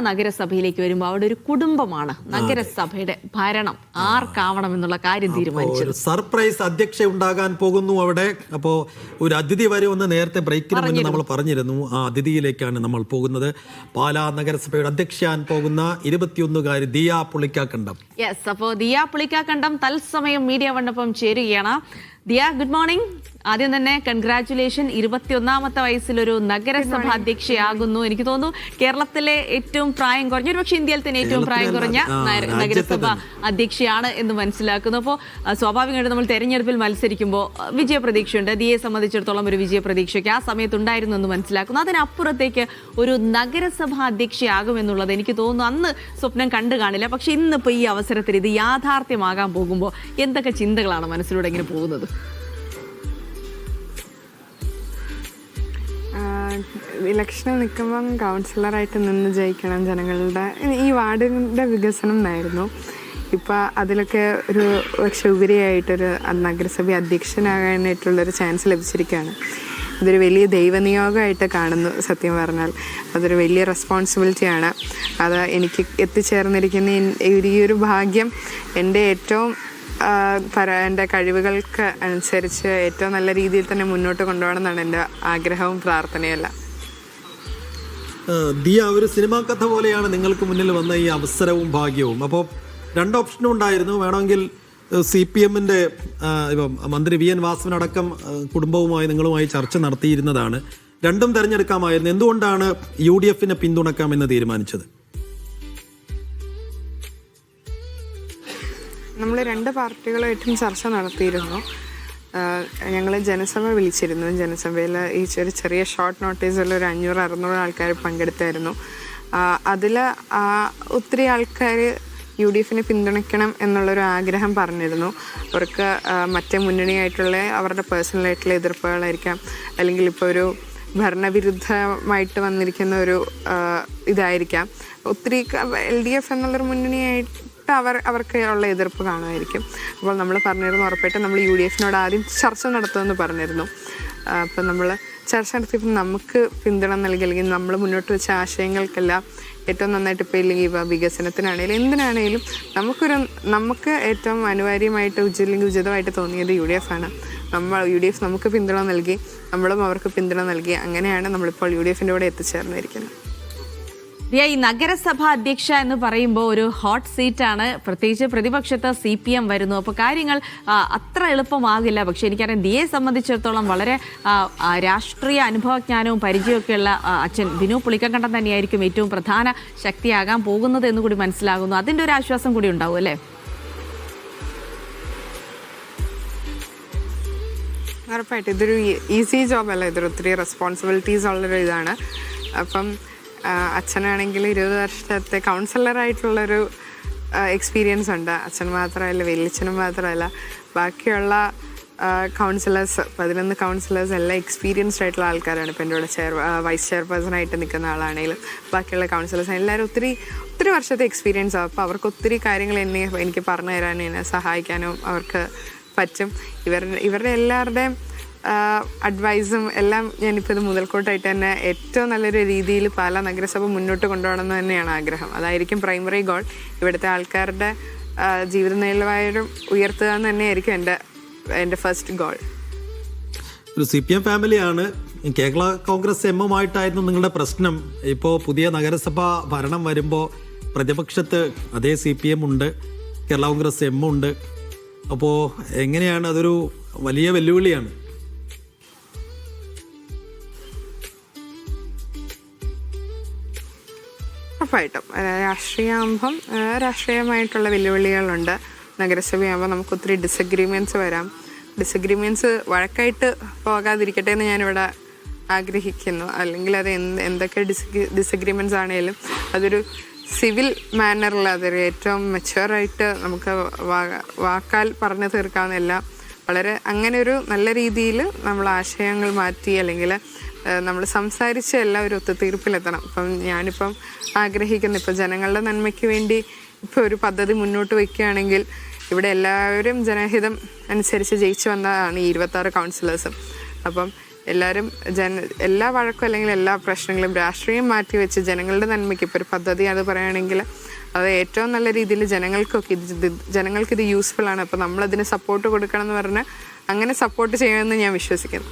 നഗരസഭയിലേക്ക് വരുമ്പോൾ അവിടെ ഒരു കുടുംബമാണ്. നഗരസഭയുടെ ഭരണം ആർക്കാവണം എന്നുള്ള കാര്യം തീരുമാനിച്ചത്. സർപ്രൈസ് അധ്യക്ഷ ഉണ്ടാകാൻ പോകുന്നു അവിടെ. അപ്പോൾ ഒരു അതിഥി വരുമെന്ന് നേരത്തെ ബ്രേക്കിന് മുന്നേ നമ്മൾ പറഞ്ഞിരുന്നു. ആ അതിഥിയിലേക്കാണ് നമ്മൾ പോകുന്നത്. പാലാ നഗരസഭയുടെ അധ്യക്ഷയാൻ പോകുന്ന ഇരുപത്തിയൊന്നുകാരി ദിയ പുളിക്കാക്കണ്ടം. യെസ് അപ്പോൾ ദിയ പുളിക്കാക്കണ്ടം തത്സമയം മീഡിയ വണ്ണപ്പം ചേരുകയാണ്. ദിയ ഗുഡ് മോർണിംഗ് ആദ്യം തന്നെ കൺഗ്രാറ്റുലേഷൻ ഇരുപത്തിയൊന്നാമത്തെ വയസ്സിൽ ഒരു നഗരസഭ അധ്യക്ഷയാകുന്നു. എനിക്ക് തോന്നുന്നു കേരളത്തിലെ ഏറ്റവും പ്രായം കുറഞ്ഞ ഒരു പക്ഷേ ഇന്ത്യയിൽ തന്നെ ഏറ്റവും പ്രായം കുറഞ്ഞ നഗരസഭാ നഗരസഭ അധ്യക്ഷയാണ് എന്ന് മനസ്സിലാക്കുന്നു. അപ്പോൾ സ്വാഭാവികമായിട്ട് നമ്മൾ തെരഞ്ഞെടുപ്പിൽ മത്സരിക്കുമ്പോൾ വിജയപ്രതീക്ഷയുണ്ട്. ദിയെ സംബന്ധിച്ചിടത്തോളം ഒരു വിജയപ്രതീക്ഷയ്ക്ക് ആ സമയത്ത് ഉണ്ടായിരുന്നു എന്ന് മനസ്സിലാക്കുന്നു. അതിനപ്പുറത്തേക്ക് ഒരു നഗരസഭ അധ്യക്ഷയാകുമെന്നുള്ളത് എനിക്ക് തോന്നുന്നു. അന്ന് സ്വപ്നം കണ്ടു കാണില്ല. പക്ഷെ ഇന്നിപ്പോൾ ഈ അവസരത്തിൽ ഇത് യാഥാർത്ഥ്യമാകാൻ പോകുമ്പോൾ എന്തൊക്കെ ചിന്തകളാണ് മനസ്സിലൂടെ ഇങ്ങനെ പോകുന്നത്? ഇലക്ഷന് നിൽക്കുമ്പം കൗൺസിലറായിട്ട് നിന്ന് ജയിക്കണം ജനങ്ങളുടെ ഈ വാർഡിന്റെ വികസനം എന്നായിരുന്നു ഇപ്പം അതിലൊക്കെ ഒരു പക്ഷെ ഉപരിയായിട്ടൊരു നഗരസഭ അധ്യക്ഷനാകാനായിട്ടുള്ളൊരു ചാൻസ് ലഭിച്ചിരിക്കുകയാണ്. അതൊരു വലിയ ദൈവനിയോഗമായിട്ട് കാണുന്നു സത്യം പറഞ്ഞാൽ. അതൊരു വലിയ റെസ്പോൺസിബിലിറ്റിയാണ്. അത് എനിക്ക് എത്തിച്ചേർന്നിരിക്കുന്ന ഈ- ഒരു ഭാഗ്യം എന്റെ ഏറ്റവും പര എന്റെ കഴിവുകൾക്ക് അനുസരിച്ച് ഏറ്റവും നല്ല രീതിയിൽ തന്നെ മുന്നോട്ട് കൊണ്ടുപോകണം എന്നാണ് എന്റെ ആഗ്രഹവും പ്രാർത്ഥനയല്ല ദിയ ഒരു സിനിമാ കഥ പോലെയാണ് നിങ്ങൾക്ക് മുന്നിൽ വന്ന ഈ അവസരവും ഭാഗ്യവും. അപ്പോൾ രണ്ട് ഓപ്ഷനും ഉണ്ടായിരുന്നു. വേണമെങ്കിൽ സി പി എമ്മിന്റെ ഇപ്പം മന്ത്രി വി എൻ വാസവനടക്കം കുടുംബവുമായി നിങ്ങളുമായി ചർച്ച നടത്തിയിരുന്നതാണ്. രണ്ടും തിരഞ്ഞെടുക്കാമായിരുന്നു. എന്തുകൊണ്ടാണ് യു ഡി എഫിനെ പിന്തുണക്കാമെന്ന് തീരുമാനിച്ചത്? നമ്മൾ രണ്ട് പാർട്ടികളായിട്ടും ചർച്ച നടത്തിയിരുന്നു. ഞങ്ങൾ ജനസഭ വിളിച്ചിരുന്നു. ജനസഭയിൽ ഈ ഒരു ചെറിയ ഷോർട്ട് നോട്ടീസിൽ ഒരു അഞ്ഞൂറ് അറുന്നൂറ് ആൾക്കാർ പങ്കെടുത്തായിരുന്നു. അതിൽ ഒത്തിരി ആൾക്കാർ യു ഡി എഫിനെ പിന്തുണയ്ക്കണം എന്നുള്ളൊരു ആഗ്രഹം പറഞ്ഞിരുന്നു. അവർക്ക് മറ്റേ മുന്നണിയായിട്ടുള്ള അവരുടെ പേഴ്സണലായിട്ടുള്ള എതിർപ്പുകളായിരിക്കാം. അല്ലെങ്കിൽ ഇപ്പോൾ ഒരു ഭരണവിരുദ്ധമായിട്ട് വന്നിരിക്കുന്ന ഒരു ഇതായിരിക്കാം. ഒത്തിരി എൽ ഡി എഫ് എന്നുള്ളൊരു മുന്നണിയായിട്ട് അവർ അവർക്ക് ഉള്ള എതിർപ്പ് കാണുമായിരിക്കും. അപ്പോൾ നമ്മൾ പറഞ്ഞിരുന്നു ഉറപ്പായിട്ടും നമ്മൾ യു ഡി എഫിനോട് ആദ്യം ചർച്ച നടത്തുമെന്ന് പറഞ്ഞിരുന്നു. അപ്പം നമ്മൾ ചർച്ച നടത്തിയപ്പോൾ നമുക്ക് പിന്തുണ നൽകി അല്ലെങ്കിൽ നമ്മൾ മുന്നോട്ട് വെച്ച ആശയങ്ങൾക്കെല്ലാം ഏറ്റവും നന്നായിട്ട് ഇപ്പോൾ ഇല്ലെങ്കിൽ ഇപ്പോൾ വികസനത്തിനാണെങ്കിലും എന്തിനാണെങ്കിലും നമുക്കൊരു നമുക്ക് ഏറ്റവും അനിവാര്യമായിട്ട് ഉചിത അല്ലെങ്കിൽ ഉചിതമായിട്ട് തോന്നിയത് യു ഡി എഫ് ആണ് നമ്മൾ യു ഡി എഫ് നമുക്ക് പിന്തുണ നൽകി നമ്മളും അവർക്ക് പിന്തുണ നൽകി അങ്ങനെയാണ് നമ്മളിപ്പോൾ യു ഡി എഫിന്റെ കൂടെ എത്തിച്ചേർന്നിരിക്കുന്നത്. ദിയ ഈ നഗരസഭ അധ്യക്ഷ എന്ന് പറയുമ്പോൾ ഒരു ഹോട്ട് സീറ്റാണ്. പ്രത്യേകിച്ച് പ്രതിപക്ഷത്ത് സി പി എം വരുന്നു. അപ്പോൾ കാര്യങ്ങൾ അത്ര എളുപ്പമാകില്ല. പക്ഷെ എനിക്കറിയാം ദിയെ സംബന്ധിച്ചിടത്തോളം വളരെ രാഷ്ട്രീയ അനുഭവജ്ഞാനവും പരിചയമൊക്കെയുള്ള അച്ഛൻ ബിനു പുളിക്കക്കണ്ടം തന്നെയായിരിക്കും ഏറ്റവും പ്രധാന ശക്തിയാകാൻ പോകുന്നത് എന്ന് കൂടി മനസ്സിലാകുന്നു. അതിന്റെ ഒരു ആശ്വാസം കൂടി ഉണ്ടാവും അല്ലേ? ഉറപ്പായിട്ടും. ഇതൊരു ഈസി ജോബ് അല്ല. ഇതൊരു ഒത്തിരി റെസ്പോൺസിബിലിറ്റീസ് ഉള്ളൊരു ഇതാണ്. അപ്പം അച്ഛനാണെങ്കിൽ ഇരുപത് വർഷത്തെ കൗൺസിലറായിട്ടുള്ളൊരു എക്സ്പീരിയൻസ് ഉണ്ട്. അച്ഛൻ മാത്രമല്ല വലിയച്ഛനും മാത്രമല്ല. ബാക്കിയുള്ള കൗൺസിലേഴ്സ് പതിനൊന്ന് കൗൺസിലേഴ്സ് എല്ലാം എക്സ്പീരിയൻസ്ഡ് ആയിട്ടുള്ള ആൾക്കാരാണ്. ഇപ്പം എന്റെ കൂടെ ചെയർ വൈസ് ചെയർപേഴ്സൺ ആയിട്ട് നിൽക്കുന്ന ആളാണെങ്കിലും ബാക്കിയുള്ള കൗൺസിലേഴ്സ് എല്ലാവരും ഒത്തിരി ഒത്തിരി വർഷത്തെ എക്സ്പീരിയൻസ് ആവും അപ്പോൾ അവർക്ക് ഒത്തിരി കാര്യങ്ങൾ എന്നെ എനിക്ക് പറഞ്ഞു തരാനും എന്നെ സഹായിക്കാനും അവർക്ക് പറ്റും. ഇവരുടെ ഇവരുടെ എല്ലാവരുടെയും അഡ്വൈസും എല്ലാം ഞാനിപ്പോൾ ഇത് മുതൽക്കോട്ടായിട്ട് തന്നെ ഏറ്റവും നല്ലൊരു രീതിയിൽ പാലാ നഗരസഭ മുന്നോട്ട് കൊണ്ടുപോകണം എന്ന് തന്നെയാണ് ആഗ്രഹം. അതായിരിക്കും പ്രൈമറി ഗോൾ ഇവിടുത്തെ ആൾക്കാരുടെ ജീവിത നിലവാരം ഉയർത്തുക എന്ന് തന്നെയായിരിക്കും എന്റെ എന്റെ ഫസ്റ്റ് ഗോൾ ഒരു സി പി എം ഫാമിലിയാണ് കേരള കോൺഗ്രസ് എം എമ്മുമായിട്ടായിരുന്നു നിങ്ങളുടെ പ്രശ്നം. ഇപ്പോൾ പുതിയ നഗരസഭ ഭരണം വരുമ്പോൾ പ്രതിപക്ഷത്ത് അതേ സി പി എം ഉണ്ട് കേരള കോൺഗ്രസ് എം ഉണ്ട് അപ്പോൾ എങ്ങനെയാണ് അതൊരു വലിയ വെല്ലുവിളിയാണ്? ഉറപ്പായിട്ടും. രാഷ്ട്രീയമാകുമ്പം രാഷ്ട്രീയമായിട്ടുള്ള വെല്ലുവിളികളുണ്ട്. നഗരസഭയാകുമ്പോൾ നമുക്ക് ഒത്തിരി ഡിസഗ്രിമെന്റ്സ് വരാം. ഡിസഗ്രിമെന്റ്സ് വഴക്കായിട്ട് പോകാതിരിക്കട്ടെ എന്ന് ഞാനിവിടെ ആഗ്രഹിക്കുന്നു. അല്ലെങ്കിൽ അത് എന്ത് എന്തൊക്കെ ഡിസ് ഡിസഗ്രിമെന്റ്സ് ആണെങ്കിലും അതൊരു സിവിൽ മാനറിൽ അതൊരു ഏറ്റവും മെച്ചുവറായിട്ട് നമുക്ക് വാക്കാൽ പറഞ്ഞു തീർക്കാവുന്ന എല്ലാം വളരെ അങ്ങനെ ഒരു നല്ല രീതിയിൽ നമ്മൾ ആശയങ്ങൾ മാറ്റി അല്ലെങ്കിൽ നമ്മൾ സംസാരിച്ച് എല്ലാം ഒരു ഒത്തുതീർപ്പിലെത്തണം. ഇപ്പം ഞാനിപ്പം ആഗ്രഹിക്കുന്ന ഇപ്പം ജനങ്ങളുടെ നന്മയ്ക്ക് വേണ്ടി ഇപ്പോൾ ഒരു പദ്ധതി മുന്നോട്ട് വയ്ക്കുകയാണെങ്കിൽ ഇവിടെ എല്ലാവരും ജനഹിതം അനുസരിച്ച് ജയിച്ചു വന്നതാണ് ഈ ഇരുപത്താറ് കൗൺസിലേഴ്സും അപ്പം എല്ലാവരും ജന എല്ലാ വഴക്കും അല്ലെങ്കിൽ എല്ലാ പ്രശ്നങ്ങളും രാഷ്ട്രീയം മാറ്റി വെച്ച് ജനങ്ങളുടെ നന്മയ്ക്ക് ഇപ്പോൾ ഒരു പദ്ധതി അത് പറയുകയാണെങ്കിൽ അത് ഏറ്റവും നല്ല രീതിയിൽ ജനങ്ങൾക്കൊക്കെ ഇത് ജനങ്ങൾക്ക് ഇത് യൂസ്ഫുൾ ആണ്. അപ്പോൾ നമ്മളതിന് സപ്പോർട്ട് കൊടുക്കണം എന്ന് പറഞ്ഞാൽ അങ്ങനെ സപ്പോർട്ട് ചെയ്യുമെന്ന് ഞാൻ വിശ്വസിക്കുന്നു.